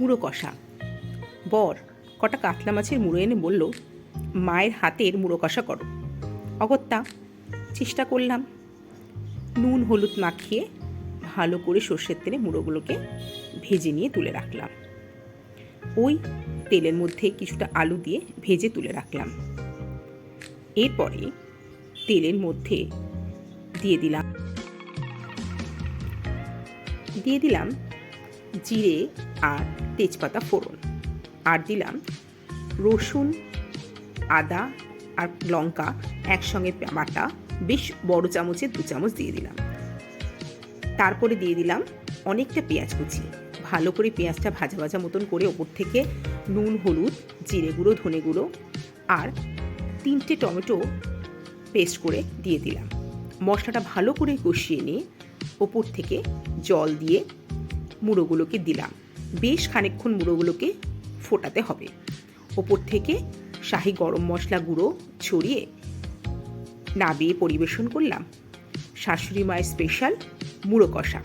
মুড়ো কষা। বর কটা কাতলা মাছের মুড়ো এনে বলল, মায়ের হাতের মুড়ো কষা করো। অগত্যা চেষ্টা করলাম। নুন, হলুদ মাখিয়ে ভালো করে সর্ষের তেলে মুড়োগুলোকে ভেজে নিয়ে তুলে রাখলাম। ওই তেলের মধ্যে কিছুটা আলু দিয়ে ভেজে তুলে রাখলাম। এরপরে তেলের মধ্যে দিয়ে দিলাম দিয়ে দিলাম জিরে আর তেজপাতা ফোড়ন। আর দিলাম রসুন, আদা আর লঙ্কা একসঙ্গে বাটা, বেশ বড় চামচের দু চামচ দিয়ে দিলাম। তারপরে দিয়ে দিলাম অনেকটা পেঁয়াজ কুচি। ভালো করে পেঁয়াজটা ভাজা ভাজা মতন করে ওপর থেকে নুন, হলুদ, জিরে গুঁড়ো, ধনে গুঁড়ো আর তিনটে টমেটো পেস্ট করে দিয়ে দিলাম। মশলাটা ভালো করে কষিয়ে নিয়ে ওপর থেকে জল দিয়ে মুড়োগুলোকে দিলাম। বেশ খানিকক্ষণ মুড়োগুলোকে ফোটাতে হবে। ওপর থেকে শাহি গরম মশলা গুঁড়ো ছড়িয়ে নাবিয়ে পরিবেশন করলাম। শাশুড়ি মায়ের স্পেশাল মুড়ো কষা।